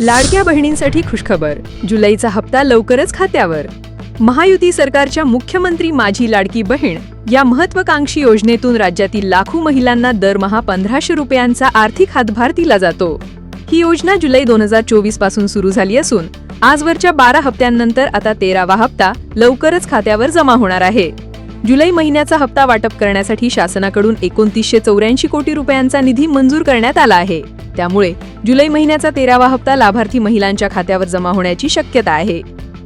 लाडक्या बहिणींसाठी खुशखबर. जुलैचा हप्ता लवकरच खात्यावर. महायुती सरकारच्या मुख्यमंत्री माझी लाडकी बहीण या महत्वाकांक्षी योजनेतून राज्यातील लाखो महिलांना दरमहा पंधराशे रुपयांचा आर्थिक हातभार दिला जातो. ही योजना जुलै दोन हजार चोवीसपासून सुरू झाली असून आजवरच्या बारा हप्त्यांनंतर आता तेरावा हप्ता लवकरच खात्यावर जमा होणार आहे. जुलै महिन्याचा हप्ता वाटप करण्यासाठी शासनाकडून एकोणतीसशे चौऱ्याऐंशी कोटी रुपयांचा निधी मंजूर करण्यात आला आहे. त्यामुळे जुलै महिन्याचा तेरावा हप्ता लाभार्थी महिलांच्या खात्यावर जमा होण्याची शक्यता आहे.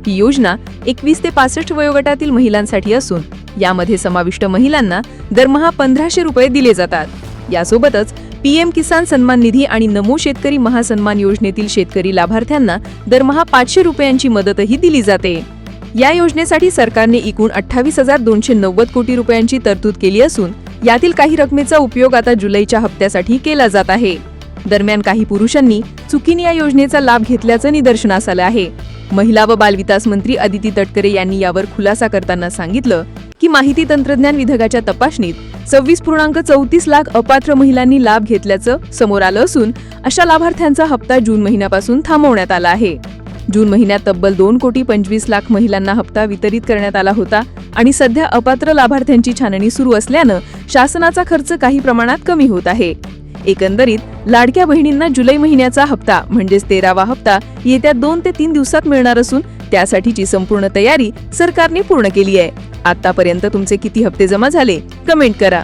ही योजना एकवीस ते पासष्ट वयोगटातील महिलांसाठी असून यामध्ये समाविष्ट महिलांना दरमहा पंधराशे रुपये दिले जातात. यासोबतच पीएम किसान सन्मान निधी आणि नमो शेतकरी महासन्मान योजनेतील शेतकरी लाभार्थ्यांना दरमहा पाचशे रुपयांची मदतही दिली जाते. या योजनेसाठी सरकारने एकूण अठ्ठावीस हजार दोनशे नव्वद कोटी रुपयांची तरतूद केली असून यातील काही रकमेचा उपयोग आता जुलैच्या हप्त्यासाठी केला जात आहे. दरम्यान काही पुरुषांनी चुकीने या योजनेचा लाभ घेतल्याचं निदर्शनास आलं आहे. महिला व बालविकास मंत्री अदिती तटकरे यांनी यावर खुलासा करताना सांगितलं की माहिती तंत्रज्ञान विभागाच्या तपासणीत सव्वीस पूर्णांक चौतीस लाख अपात्र महिलांनी लाभ घेतल्याचं समोर आलं असून अशा लाभार्थ्यांचा हप्ता जून महिन्यापासून थांबवण्यात आला आहे. जून महिन्यात तब्बल दोन कोटी पंचवीस लाख महिलांना हप्ता वितरित करण्यात आला होता आणि सध्या अपात्र लाभार्थ्यांची छाननी सुरू असल्यानं शासनाचा खर्च काही प्रमाणात कमी होत आहे. एकंदरीत लाडक्या बहिणींना जुलै महिन्याचा हप्ता म्हणजेच तेरावा हप्ता येत्या दोन ते तीन दिवसात मिळणार असून त्यासाठीची संपूर्ण तयारी सरकारने पूर्ण केली आहे. आतापर्यंत तुमचे किती हप्ते जमा झाले? कमेंट करा.